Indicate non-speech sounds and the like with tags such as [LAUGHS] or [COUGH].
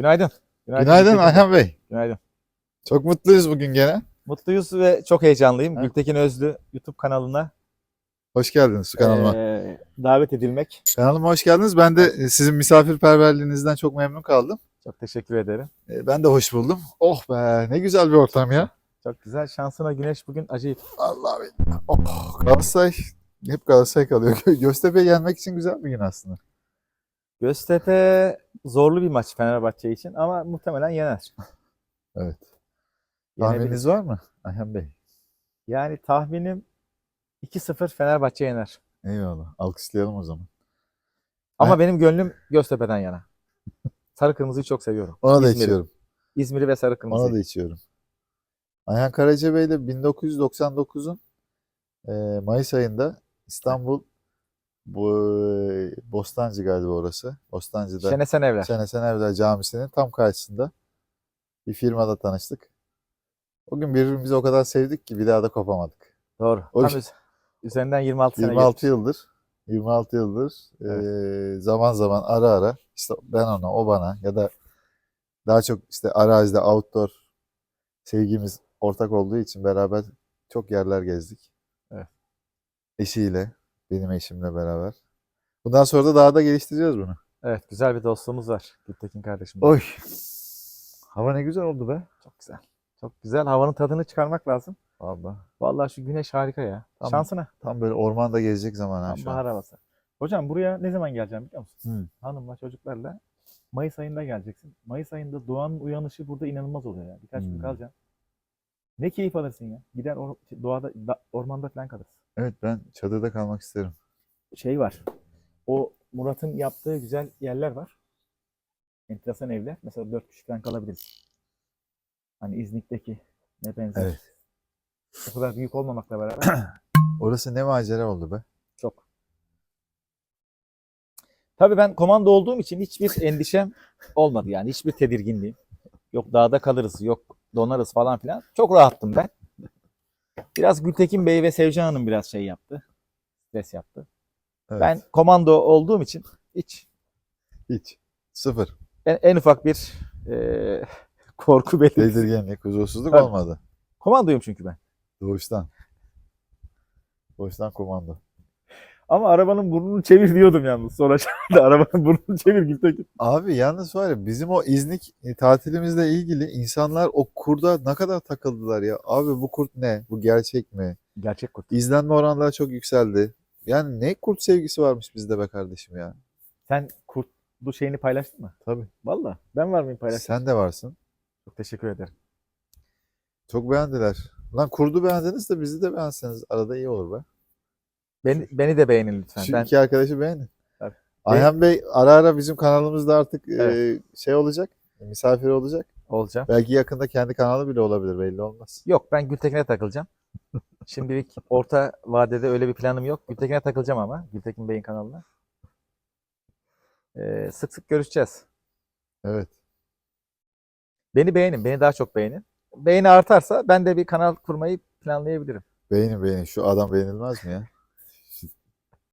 Günaydın. Günaydın Gültekin. Ayhan Bey. Günaydın. Çok mutluyuz bugün gene. Mutluyuz ve çok heyecanlıyım. Ha. Gültekin Özlü YouTube kanalına Hoş geldiniz kanalıma. eee, davet edilmek. Kanalıma hoş geldiniz. Ben de e, sizin misafirperverliğinizden çok memnun kaldım. Çok teşekkür ederim. E, Ben de hoş buldum. Oh be ne güzel bir ortam ya. Çok güzel. Şansına güneş bugün acayip. Allah Oh, Galatasaray hep Galatasaray kalıyor. [LAUGHS] Göztepe'ye gelmek için güzel bir gün aslında. Göztepe zorlu bir maç Fenerbahçe için ama muhtemelen yener. Evet. Tahmininiz var mı Ayhan Bey? Yani tahminim 2-0 Fenerbahçe yener. Eyvallah. Alkışlayalım o zaman. Ama Ben- benim gönlüm Göztepe'den yana. Sarı kırmızıyı çok seviyorum. Ona da İzmir'i. içiyorum. İzmir'i ve sarı Ona kırmızıyı. da içiyorum. Ayhan Karacabey ile 1999'un e, Mayıs ayında İstanbul bu Bostancı galiba orası. Bostancı'da Şene sen evler. Sene Senevler Camisi'nin tam karşısında bir firmada tanıştık. O gün birbirimizi o kadar sevdik ki bir daha da kopamadık. Doğru. O- Tam üz- üzerinden 26 sene 26 geçmiş. yıldır 26 yıldır e, zaman zaman ara ara işte ben ona o bana ya da daha çok işte arazide outdoor sevgimiz ortak olduğu için beraber çok yerler gezdik. Evet. Eşiyle, benim eşimle beraber. Bundan sonra da daha da geliştireceğiz bunu. Evet güzel bir dostluğumuz var Gültekin kardeşimle. Oy. Hava ne güzel oldu be. Çok güzel. Çok güzel. Havanın tadını çıkarmak lazım. Vallahi. Vallahi şu güneş harika ya. Tam- Şansına. Tam böyle ormanda gezecek zaman ha Tam bahar havası. Hocam buraya ne zaman geleceğim biliyor musun? Hı. Hanımla çocuklarla Mayıs ayında geleceksin. Mayıs ayında doğanın uyanışı burada inanılmaz oluyor ya. Birkaç gün Hmm. kalacaksın. Ne keyif alırsın ya. Gider or- doğada, da- ormanda falan kalırsın. Evet ben çadırda kalmak isterim. Şey var. O Murat'ın yaptığı güzel yerler var. Enteresan evler. Mesela dört kişi falan kalabiliriz. Hani İznik'teki ne benzer. Evet. O kadar büyük olmamakla beraber [CLEARS THROAT] Orası ne macera oldu be. Çok. Tabii ben komando olduğum için hiçbir endişem olmadı yani. Hiçbir tedirginliğim. Yok dağda kalırız, yok donarız falan filan. Çok rahattım ben. Biraz Gültekin Bey ve Sevcan Hanım biraz şey yaptı. Stres yaptı. Evet. Ben komando olduğum için hiç hiç. Sıfır. en, en ufak bir eee, korku belirtisi. Tedirginlik, huzursuzluk Tabii. olmadı. Komandoyum çünkü ben. Doğuştan. Doğuştan komando. Ama arabanın burnunu çevir diyordum yalnız. Sonra [LAUGHS] çağırdı arabanın burnunu çevir Gültekin. Abi yalnız var ya bizim o İznik e, tatilimizle ilgili insanlar o kurda ne kadar takıldılar ya. Abi bu kurt ne? Bu gerçek mi? Gerçek kurt. İzlenme oranları çok yükseldi. Yani ne kurt sevgisi varmış bizde be kardeşim ya. Sen kurt bu şeyini paylaştın mı? Tabii. Valla. Ben var mıyım paylaştım? Sen de varsın. Çok teşekkür ederim. Çok beğendiler. Lan kurdu beğendiniz de bizi de beğenseniz arada iyi olur be. Beni, beni de beğenin lütfen. Şu Ben iki arkadaşı beğenin. Tabii. Ayhan Bey ara ara bizim kanalımızda artık e, Evet. şey olacak. Misafir olacak. olacağım. Belki yakında kendi kanalı bile olabilir belli olmaz. Yok ben Gültekin'e takılacağım. [LAUGHS] Şimdilik orta vadede öyle bir planım yok. Gültekin'e takılacağım ama. Gültekin Bey'in kanalına. Ee, sık sık görüşeceğiz. Evet. Beni beğenin. Beni daha çok beğenin. Beğeni artarsa ben de bir kanal kurmayı planlayabilirim. Beğenin beğenin. Şu adam beğenilmez mi ya?